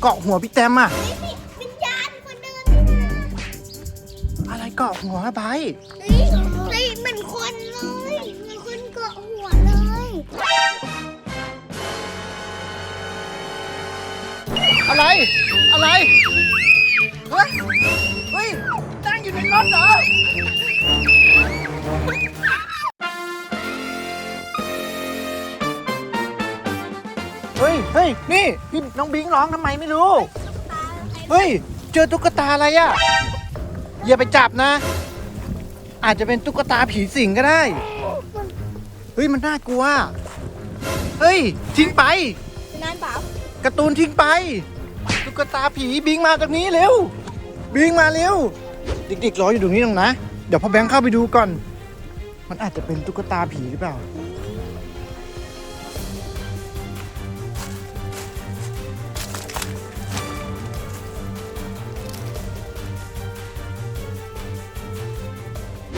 เกาะหัวพี่แตมอะนี่วิญญาณคนเดินนี่นะอะไรเกาะหัวใบเฮ้ยเฮ้ยเหมือนคนเลยเหมือนคนเกาะหัวเลยอะไร อะไร เฮ้ย เฮ้ย นั่งอยู่ในรถเหรอ เฮ้ยเฮ้ยนี่พี่น้องบิงร้องทำไมไม่รู้ เฮ้ย เจอตุ๊กตาอะไรอะอย่าไปจับนะ อาจจะเป็นตุ๊กตาผีสิงก็ได้ เฮ้ยมันน่ากลัว เฮ้ยทิ้งไป นานเปล่าการ์ตูนทิ้งไป ตุ๊กตาผีบิงมาตรงนี้เร็ว บิงมาเร็ว เด็กๆรออยู่ตรงนี้ตรงนะ เดี๋ยวพ่อแบงค์เข้าไปดูก่อน มันอาจจะเป็นตุ๊กตาผีหรือเปล่า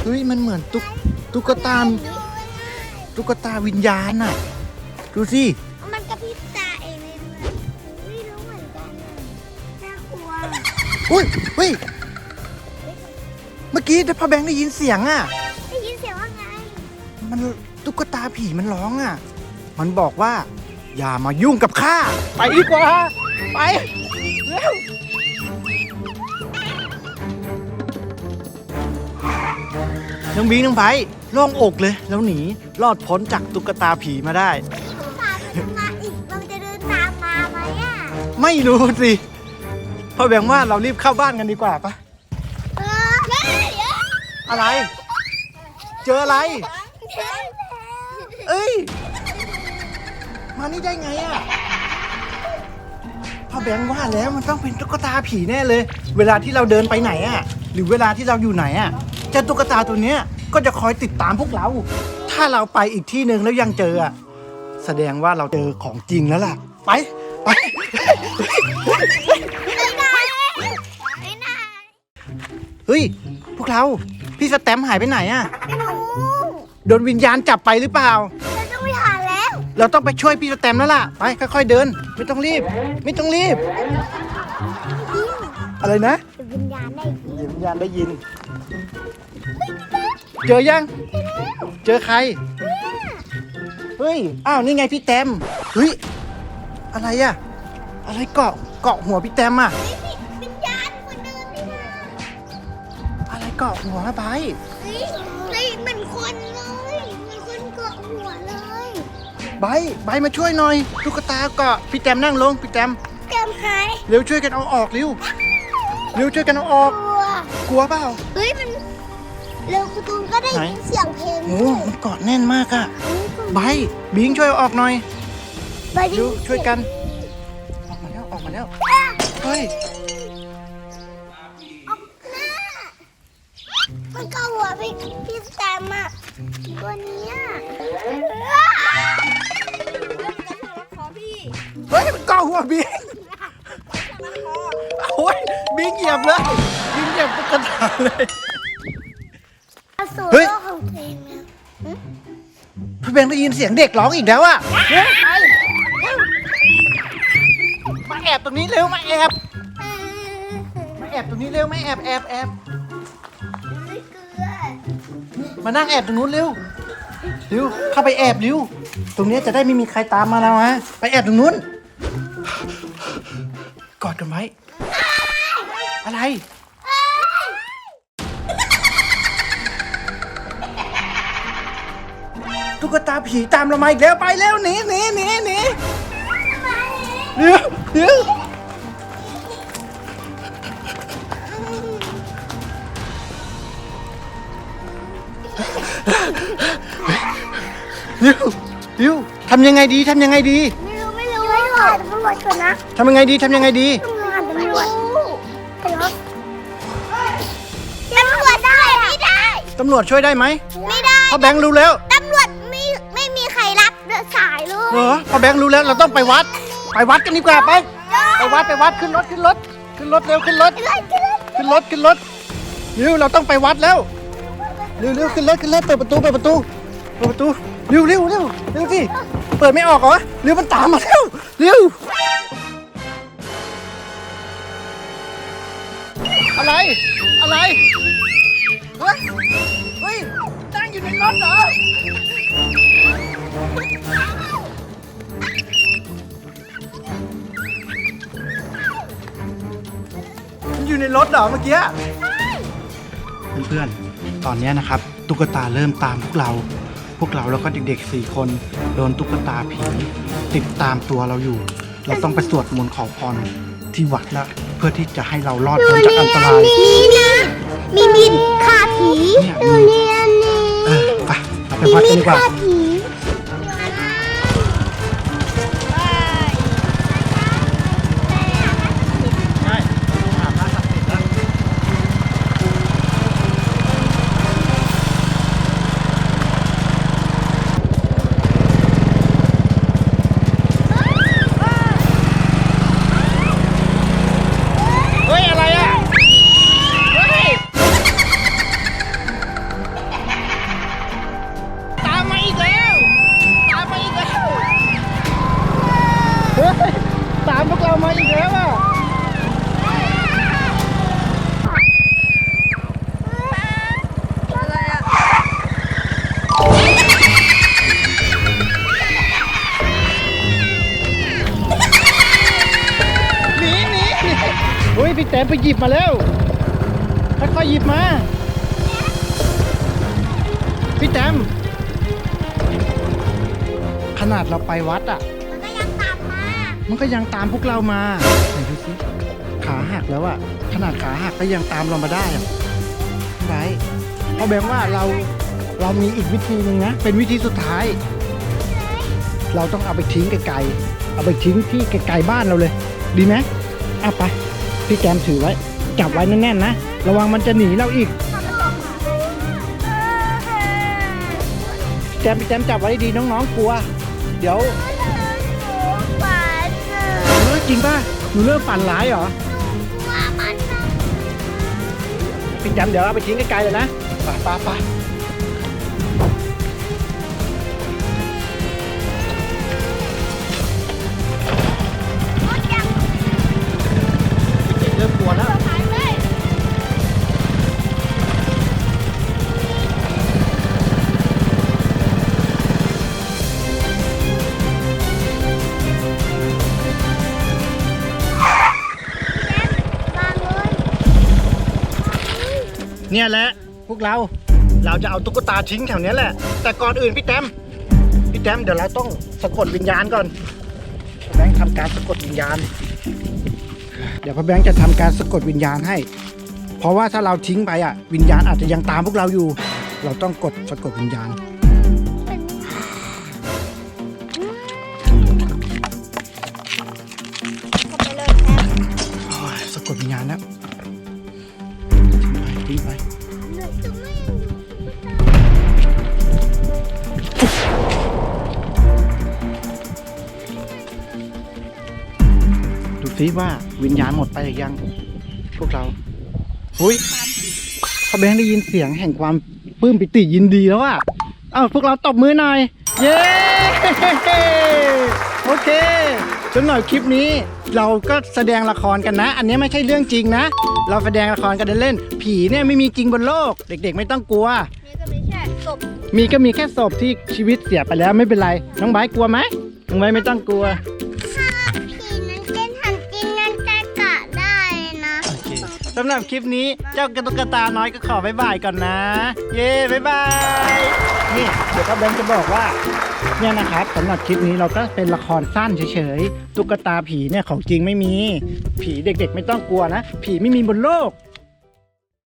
เฮ้ยมันเหมือนตุ๊กตุ๊กตาตุ๊กตาวิญญาณน่ะ ดูสิมันกระพริบตาเองเลยด้วยไม่รู้เหมือนกันน่ะน่ากลัวอุ้ยเฮ้ยเมื่อกี้พ่อแบงค์ได้ยินเสียงอะได้ยินเสียงว่าไง มันตุ๊กตาผีมันร้องอะ มันบอกว่า อย่ามายุ่งกับข้าไปดีกว่าไป น้องบิงน้องไบร์ทโล่งอกเลย แล้วหนีรอดพ้นจากตุ๊กตาผีมาได้ ตามมันมาอีกมันจะเดินตามมาไหมอะไม่รู้สิพ่อแบงค์ว่าเรารีบเข้าบ้านกันดีกว่าปะเออเฮ้ยเดี๋ยวอะไร เจออะไรเอ้ย มานี่ได้ไงอะพ่อแบงค์ว่าแล้วมันต้องเป็นตุ๊กตาผีแน่เลย เวลาที่เราเดินไปไหนอะหรือเวลาที่เราอยู่ไหนอะ เจ้าตุ๊กตาตัวเนี้ยก็จะคอยติดตามพวกเรา ถ้าเราไปอีกที่หนึ่งแล้วยังเจออะแสดงว่าเราเจอของจริงแล้วล่ะ ไปไปไม่ได้ไม่ได้เฮ้ย พวกเรา พี่สแตมป์หายไปไหนอะไม่รู้โดนวิญญาณจับไปหรือเปล่าเราต้องไปหาแล้วเราต้องไปช่วยพี่สแตมป์แล้วล่ะ ไปค่อยๆเดิน ไม่ต้องรีบ ไม่ต้องรีบ อะไรนะแต่วิญญาณได้ยินเดี๋ยววิญญาณได้ยิน เจอยัง เจอใคร เฮ้ย อ้าว นี่ไงพี่แตมเฮ้ย อะไรอะอะไรเกาะ เกาะหัวพี่แตมอะเฮ้ยวิญญาณคนเดินนี่นะอะไรเกาะหัวไปเฮ้ยเฮ้ยเหมือนคนเลยเหมือนคนเกาะหัวเลยใบใบมาช่วยหน่อย ตุ๊กตาเกาะ พี่แตมนั่งลง พี่แตม เตรียมหายเร็วช่วยกันเอาออกเร็วเร็วช่วยกันเอาออก กลัวกลัวเปล่า เฮ้ยมันเร็วคุณตูนก็ได้ไหน ยินเสียงเพลงโอ้มันเกาะแน่นมากอะเฮ้ยใบบิงช่วยเอาออกหน่อยไปดิเร็วช่วยกัน ออกมาแล้วออกมาแล้วเฮ้ยหน้ามันเกาหัวไปพี่แซมอะตัวเนี้ยเฮ้ยมันเกาะหัวบิง เลย เอาสู่เฮ้ยโลกของตัวเองแล้วพี่เบงได้ยินเสียงเด็กร้องอีกแล้วอะเฮ้ยไปมาแอบตรงนี้เร็วมาแอบมาแอบตรงนี้เร็วมาแอบแอบแอบไม่เกลือมานั่งแอบตรงนู้นเร็วเร็วเข้าไปแอบเร็วตรงเนี้ยจะได้ไม่มีใครตามมาแล้วฮะไปแอบตรงนู้นกอดกันไว้อะไร ตุ๊กตาผีตามเรามาอีกแล้วไปเร็วหนีหนีหนีหนีเดี๋ยวเดี๋ยวเดี๋ยวเดี๋ยวทำยังไงดีทำยังไงดีไม่รู้ไม่รู้ไม่รู้ตำรวจชนนะทำยังไงดีทำยังไงดีตำรวจตำรวจไปรถตำรวจได้ไม่ได้ตำรวจช่วยได้ไหมไม่ได้พ่อแบงค์รู้แล้ว เหรอพ่อแบงค์รู้แล้วเราต้องไปวัด ไปวัดกันดีกว่าไป ไปวัดไปวัดขึ้นรถขึ้นรถ ขึ้นรถเร็วขึ้นรถ ขึ้นรถขึ้นรถเร็วเราต้องไปวัดแล้วเร็วเร็วขึ้นรถขึ้นรถเปิดประตูเปิดประตูเปิดประตูเร็วเร็วเร็วเร็วสิเปิดไม่ออกเหรอเร็วมันตามมาแล้วเร็วอะไรอะไรเฮ้ยเฮ้ยนั่งอยู่ในรถเหรอ ในรถเหรอเมื่อกี้ เพื่อนๆ ตอนเนี้ยนะครับ ตุ๊กตาเริ่มตามพวกเรา พวกเราแล้วก็เด็กๆสี่คนโดนตุ๊กตาผี ติดตามตัวเราอยู่ เราต้องไปสวดมนต์ขอพรที่วัดแล้ว เพื่อที่จะให้เรารอดพ้นจากอันตราย นี่นะ มีมินฆ่าผีเนี่ย ดูนี่อันนี้เออไปเราไปวัดกันดีกว่าฆ่า ผี ไปหยิบมาแล้วค่อยๆหยิบมา พี่แต้มขนาดเราไปวัดอะ มันก็ยังตามมา มันก็ยังตามพวกเรามาไหนดูสิขาหักแล้วอะขนาดขาหักก็ยังตามเรามาได้อะไรเพราะแบงว่าเราเรามีอีกวิธีหนึ่งนะ เป็นวิธีสุดท้าย เราต้องเอาไปทิ้งไกลๆ เอาไปทิ้งที่ไกลๆบ้านเราเลย ดีไหมอะไป พี่แกมถือไว้ จับไว้แน่นๆนะ ระวังมันจะหนีเราอีกแจมพี่แจมจับไว้ดีน้องๆกลัว เดี๋ยวเออจริงป่ะหนูเริ่มฝันร้ายเหรอพี่จำเดี๋ยวเอาไปทิ้งไกลๆเลยนะไปไปไป เนี่ยแหละพวกเราเราจะเอาตุ๊กตาทิ้งแถวเนี้ยแหละ แต่ก่อนอื่นพี่แต้มพี่แต้มเดี๋ยวเราต้องสะกดวิญญาณก่อนแบงค์ทำการสะกดวิญญาณ เดี๋ยวพ่อแบงค์จะทำการสะกดวิญญาณให้ เพราะว่าถ้าเราทิ้งไปอะ วิญญาณอาจจะยังตามพวกเราอยู่ เราต้องกดสะกดวิญญาณ ซิว่าวิญญาณหมดไปหรือยัง พวกเราอุ้ยพ่อแบงค์ได้ยินเสียงแห่งความปลื้มปิติยินดีแล้วอะเอ้าพวกเราตบมือหน่อย เย้โอเคจนหน่อยคลิปนี้ เราก็แสดงละครกันนะ อันนี้ไม่ใช่เรื่องจริงนะ เราแสดงละครกันเล่นๆผีเนี่ยไม่มีจริงบนโลก เด็กๆ ไม่ต้องกลัว นี่ก็ไม่ใช่ศพมีก็มีแค่ศพที่ชีวิตเสียไปแล้วไม่เป็นไร น้องไบร์ทกลัวไหมน้องไบร์ทไม่ต้องกลัว สำหรับคลิปนี้เจ้ากระตุกตาน้อยก็ขอบายบายก่อนนะ เย้บายบายนี่เดี๋ยวก็แบงค์จะบอกว่าเนี่ยนะครับสำหรับคลิปนี้เราก็เป็นละครสั้นเฉยๆตุ๊กตาผีเนี่ยของจริงไม่มี ผีเด็กๆ ไม่ต้องกลัวนะ ผีไม่มีบนโลก